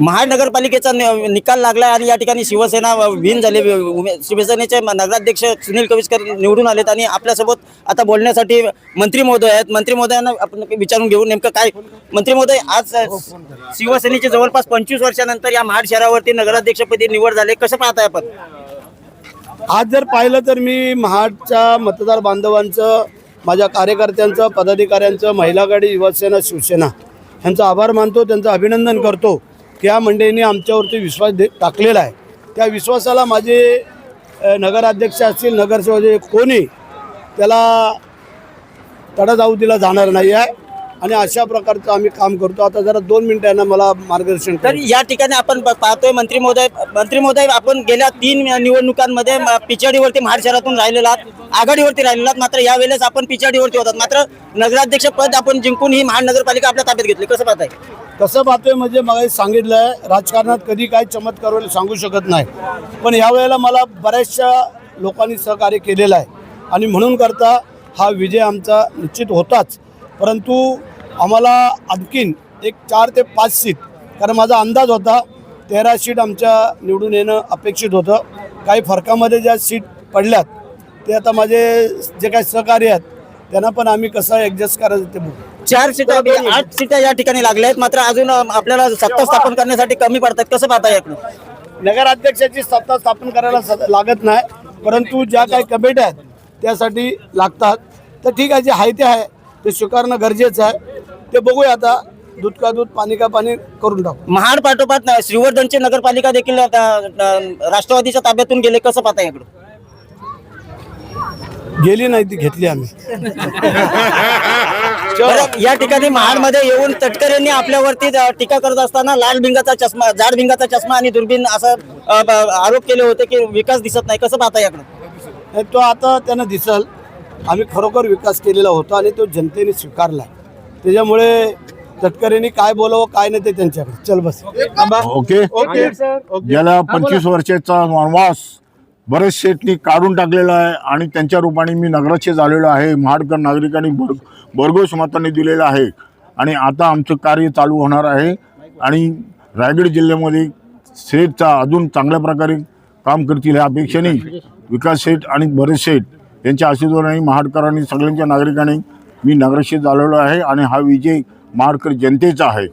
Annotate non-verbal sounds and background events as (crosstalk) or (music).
महानगरपालिकेचा नि- निकाल लागला आणि या ठिकाणी शिवसेना विन झाले. उमे- शिवसेनेचे नगराध्यक्ष सुनील कविस्कर निवडून आलेत आणि आपल्यासोबत आता बोलण्यासाठी मंत्री महोदय आहेत. मंत्री महोदयांना आपण विचारून घेऊ नेमकं काय मंत्री महोदय आज अ, शिवसेनेचे जवळपास पंचवीस वर्षानंतर या महाड शहरावरती नगराध्यक्षपदी निवड झाले. कसं पाहताय आपण? आज जर पाहिलं तर मी महाडच्या मतदार बांधवांचं माझ्या कार्यकर्त्यांचं पदाधिकाऱ्यांचं महिला गाडी युवासेना शिवसेना यांचा आभार मानतो त्यांचं अभिनंदन करतो. की या मंडळींनी आमच्यावरती विश्वास दे टाकलेला आहे. त्या विश्वासाला माझे नगराध्यक्ष असतील नगरसेवक कोणी त्याला तडा जाऊ दिला जाणार नाही आहे. आणि अशा प्रकारचं आम्ही काम करतो. आता जरा दोन मिनिटांना मला मार्गदर्शन तर. या ठिकाणी आपण पाहतोय मंत्री महोदय मंत्री महोदय आपण गेल्या तीन निवडणुकांमध्ये पिछाडीवरती महाड शहरातून राहिलेला आहात आघाडीवरती राहिलेला आहात मात्र यावेळेस आपण पिछाडीवरती होतात. मात्र नगराध्यक्ष पद आपण जिंकून ही महानगरपालिका आपल्या ताब्यात घेतली. कसं पाहताय? कसं पाहतोय म्हणजे मला सांगितलं आहे राजकारणात कधी काय चमत्कार होईल सांगू शकत नाही. पण यावेळेला मला बऱ्याचशा लोकांनी सहकार्य केलेलं आहे. आणि म्हणून करता हा विजय आमचा निश्चित होताच. परंतु आम्हाला आणखीन एक चार ते पाच सीट कारण माझा अंदाज होता तेरा सीट आमच्या निवडून येणं अपेक्षित होतं. काही फरकामध्ये ज्या सीट पडल्यात ते आता माझे जे काही सहकार्य आहेत त्यांना पण आम्ही कसं ॲडजस्ट करायचं ते बघू. चार सीटा आठ सीटा या ठिकाणी लागल्या आहेत मात्र अजून आपल्याला सत्ता स्थापन करण्यासाठी कमी पडतात. कसं पाहताय याकडे नगराध्यक्षाची सत्ता स्थापन करायला लागत नाही परंतु ज्या काही कमिट्या आहेत त्यासाठी लागतात. तर ठीक आहे जे आहे ते आहे ते स्वीकारणं गरजेचं आहे. ते बघूया आता. दूध का दूध पाणी का पाणी करून टाकू. महाड पाठोपाठ श्रीवर्धनची नगरपालिका देखील राष्ट्रवादीच्या ताब्यातून गेले. कसं पाहताय याकडे गेली नाही ती घेतली आम्ही. (laughs) बरं, या ठिकाणी महाडमध्ये येऊन तटकरेंनी आपल्यावरती अ, टीका करत असताना लाल भिंगाचा चष्मा जाड भिंगाचा चष्मा आणि दुर्बीन असं अ, ब- आरोप केले होते की विकास दिसत नाही. कसं पाहता याकडे? आणि तो आता त्यांना दिसल. आम्ही खरोखर विकास केलेला होता आणि तो जनतेने स्वीकारला त्याच्यामुळे तटकरेंनी काय बोलावं काय नाही ते त्यांच्याकडे. चल बस. ओके. गेल्या पंचवीस वर्षाचा वनवास बरेच शेटनी काढून टाकलेला आहे आणि त्यांच्या रूपाने मी नगराध्यक्ष झालेलो आहे. महाडकर नागरिकांनी भर भरघोस मतांनी दिलेलं आहे. आणि आता आमचं कार्य चालू होणार आहे. आणि रायगड जिल्ह्यामध्ये शेठचा अजून चांगल्या प्रकारे काम करतील ह्या अपेक्षेने विकास शेठ आणि बरेच शेठ यांच्या आशीर्वादाने महाडकरांनी सगळ्यांच्या नागरिकांनी मी नगरशी झालेलो आहे आणि हा विजय महाडकर जनतेचा आहे.